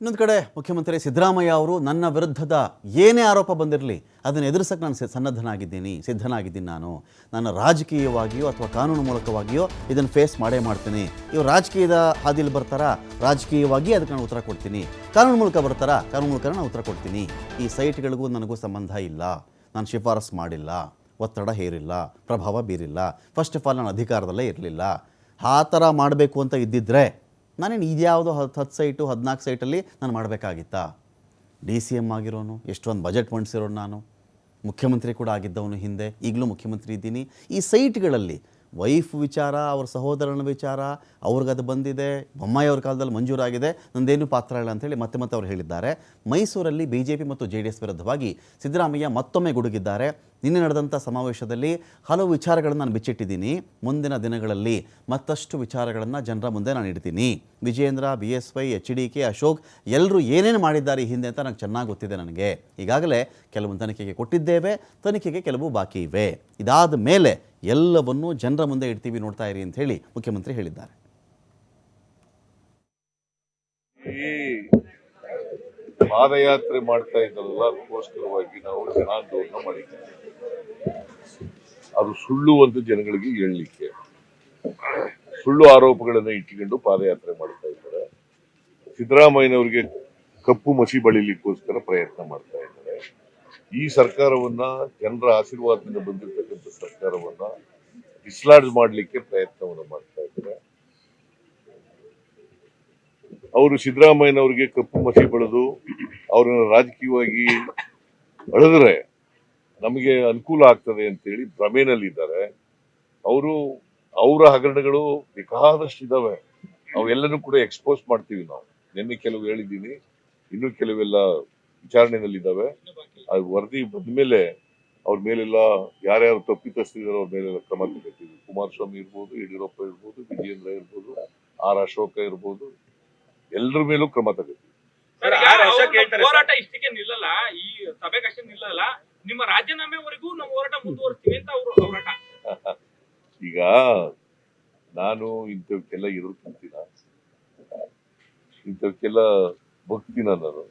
ಇನ್ನೊಂದು ಕಡೆ ಮುಖ್ಯಮಂತ್ರಿ ಸಿದ್ದರಾಮಯ್ಯ ಅವರು, ನನ್ನ ವಿರುದ್ಧದ ಏನೇ ಆರೋಪ ಬಂದಿರಲಿ, ಅದನ್ನು ಎದುರಿಸಕ್ಕೆ ನಾನು ಸನ್ನದ್ಧನಾಗಿದ್ದೀನಿ, ಸಿದ್ಧನಾಗಿದ್ದೀನಿ ನಾನು. ನನ್ನ ರಾಜಕೀಯವಾಗಿಯೋ ಅಥವಾ ಕಾನೂನು ಮೂಲಕವಾಗಿಯೋ ಇದನ್ನು ಫೇಸ್ ಮಾಡೇ ಮಾಡ್ತೀನಿ. ಇವರು ರಾಜಕೀಯದ ಹಾದಿಲಿ ಬರ್ತಾರ? ರಾಜಕೀಯವಾಗಿ ಅದಕ್ಕೆ ನಾನು ಉತ್ತರ ಕೊಡ್ತೀನಿ. ಕಾನೂನು ಮೂಲಕ ಬರ್ತಾರಾ? ಕಾನೂನು ಮೂಲಕ ನಾನು ಉತ್ತರ ಕೊಡ್ತೀನಿ. ಈ ಸೈಟ್ಗಳಿಗೂ ನನಗೂ ಸಂಬಂಧ ಇಲ್ಲ. ನಾನು ಶಿಫಾರಸು ಮಾಡಿಲ್ಲ. ಒತ್ತಡ ಹೇರಿಲ್ಲ. ಪ್ರಭಾವ ಬೀರಿಲ್ಲ. ಫಸ್ಟ್ ಆಫ್ ಆಲ್ ನಾನು ಅಧಿಕಾರದಲ್ಲೇ ಇರಲಿಲ್ಲ. ಆ ಥರ ಮಾಡಬೇಕು ಅಂತ ಇದ್ದಿದ್ರೆ ನಾನೇನು ಇದ್ಯಾವುದೋ ಹತ್ತು ಹತ್ತು ಸೈಟು ಹದಿನಾಲ್ಕು ಸೈಟಲ್ಲಿ ನಾನು ಮಾಡಬೇಕಾಗಿತ್ತಾ? ಡಿ ಸಿ ಎಂ ಆಗಿರೋನು, ಎಷ್ಟೊಂದು ಬಜೆಟ್ ಮಂಡಿಸಿರೋನು ನಾನು. ಮುಖ್ಯಮಂತ್ರಿ ಕೂಡ ಆಗಿದ್ದವನು ಹಿಂದೆ, ಈಗಲೂ ಮುಖ್ಯಮಂತ್ರಿ ಇದ್ದೀನಿ. ಈ ಸೈಟ್ಗಳಲ್ಲಿ ವೈಫ್ ವಿಚಾರ, ಅವ್ರ ಸಹೋದರನ ವಿಚಾರ ಅವ್ರಿಗದು ಬಂದಿದೆ, ಬೊಮ್ಮಾಯಿ ಅವ್ರ ಕಾಲದಲ್ಲಿ ಮಂಜೂರಾಗಿದೆ, ನಂದೇನು ಪಾತ್ರ ಇಲ್ಲ ಅಂತೇಳಿ ಮತ್ತೆ ಮತ್ತೆ ಅವ್ರು ಹೇಳಿದ್ದಾರೆ. ಮೈಸೂರಲ್ಲಿ ಬಿ ಜೆ ಪಿ ಮತ್ತು ಜೆ ಡಿ ಎಸ್ ವಿರುದ್ಧವಾಗಿ ಸಿದ್ದರಾಮಯ್ಯ ಮತ್ತೊಮ್ಮೆ ಗುಡುಗಿದ್ದಾರೆ. ನಿನ್ನೆ ನಡೆದಂಥ ಸಮಾವೇಶದಲ್ಲಿ ಹಲವು ವಿಚಾರಗಳನ್ನು ನಾನು ಬಿಚ್ಚಿಟ್ಟಿದ್ದೀನಿ. ಮುಂದಿನ ದಿನಗಳಲ್ಲಿ ಮತ್ತಷ್ಟು ವಿಚಾರಗಳನ್ನು ಜನರ ಮುಂದೆ ನಾನು ಇಡ್ತೀನಿ. Vijayendra B S Y, H D K, Ashok ಎಲ್ಲರೂ ಏನೇನು ಮಾಡಿದ್ದಾರೆ ಹಿಂದೆ ಅಂತ ನನಗೆ ಚೆನ್ನಾಗಿ ಗೊತ್ತಿದೆ ನನಗೆ. ಈಗಾಗಲೇ ಕೆಲವು ತನಿಖೆಗೆ ಕೊಟ್ಟಿದ್ದೇವೆ, ತನಿಖೆಗೆ ಕೆಲವು ಬಾಕಿ ಇವೆ. ಇದಾದ ಮೇಲೆ ಎಲ್ಲವನ್ನೂ ಜನರ ಮುಂದೆ ಇಡ್ತೀವಿ ನೋಡ್ತಾ ಇರಿ ಅಂತ ಹೇಳಿ ಮುಖ್ಯಮಂತ್ರಿ ಹೇಳಿದ್ದಾರೆ. ಪಾದಯಾತ್ರೆ ಮಾಡ್ತಾ ಇದ್ದಲ್ಲ ಅದಕ್ಕೋಸ್ಕರವಾಗಿ ನಾವು ಜನಾಂದೋಲನ ಮಾಡಿದ್ದೇವೆ. ಅದು ಸುಳ್ಳು ಅಂತ ಜನಗಳಿಗೆ ಹೇಳಲಿಕ್ಕೆ. ಸುಳ್ಳು ಆರೋಪಗಳನ್ನು ಇಟ್ಟುಕೊಂಡು ಪಾದಯಾತ್ರೆ ಮಾಡ್ತಾ ಇದ್ದಾರೆ. ಸಿದ್ದರಾಮಯ್ಯನವರಿಗೆ ಕಪ್ಪು ಮಸಿ ಬಳಿಲಿಕ್ಕೋಸ್ಕರ ಪ್ರಯತ್ನ ಮಾಡ್ತಾ ಇದ್ದಾರೆ. ಈ ಸರ್ಕಾರವನ್ನ ಜನರ ಆಶೀರ್ವಾದದಿಂದ ಬಂದಿರತಕ್ಕಂಥ ಸರ್ಕಾರವನ್ನ ಡಿಸ್ಲಾಡ್ಜ್ ಮಾಡಲಿಕ್ಕೆ ಪ್ರಯತ್ನವನ್ನು ಮಾಡ್ತಾ ಇದ್ದಾರೆ. ಅವರು ಸಿದ್ದರಾಮಯ್ಯನವರಿಗೆ ಕಪ್ಪು ಮಸಿ ಬೆಳೆದು ಅವರನ್ನು ರಾಜಕೀಯವಾಗಿ ಅಳೆದ್ರೆ ನಮಗೆ ಅನುಕೂಲ ಆಗ್ತದೆ ಅಂತೇಳಿ ಭ್ರಮೆನಲ್ಲಿದ್ದಾರೆ ಅವರು, ಅವರ ಹಗರಣಗಳು ಬೇಕಾದಷ್ಟು ಇದಾವೆ. ಅವೆಲ್ಲನೂ ಕೂಡ ಎಕ್ಸ್ಪೋಸ್ ಮಾಡ್ತೀವಿ ನಾವು. ನಿನ್ನೆ ಕೆಲವು ಹೇಳಿದ್ದೀನಿ. ಇನ್ನೂ ಕೆಲವೆಲ್ಲ ವಿಚಾರಣೆನಲ್ಲಿದ್ದಾವೆ ಅದು ವರದಿ ಬಂದ್ಮೇಲೆ ಅವ್ರ ಮೇಲೆಲ್ಲ ಯಾರ್ಯಾರು ತಪ್ಪಿತಸ್ತಿದಾರೋ ಅವ್ರ ಮೇಲೆಲ್ಲ ಕ್ರಮ ತಗೋತೀವಿ. ಕುಮಾರಸ್ವಾಮಿ ಇರ್ಬೋದು ಯಡಿಯೂರಪ್ಪ ಇರ್ಬೋದು ವಿಜಯೇಂದ್ರ ಇರ್ಬೋದು ಆರ್ ಅಶೋಕ ಇರ್ಬೋದು ಎಲ್ಲರ ಮೇಲೂ ಕ್ರಮ ತಗೋತೀವಿ. ಹೋರಾಟ ಇಷ್ಟಕ್ಕೆ ನಿಲ್ಲಲ್ಲ. ಈ ಸಭೆಗೆ ಅಷ್ಟೇ ನಿಲ್ಲಲ್ಲ. ನಿಮ್ಮ ರಾಜೀನಾಮೆವರೆಗೂ ನಾವು ಹೋರಾಟ ಮುಂದುವರಿಸ್ತೀವಿ ಅಂತ ಅವರು ಹೋರಾಟ ಈಗ ನಾನು ಇಂಥವಕ್ಕೆಲ್ಲ ಎದುರು ಕುಂತಿನ ಇಂಥವಕ್ಕೆಲ್ಲ ಭಕ್ತಿನ ನಾನು.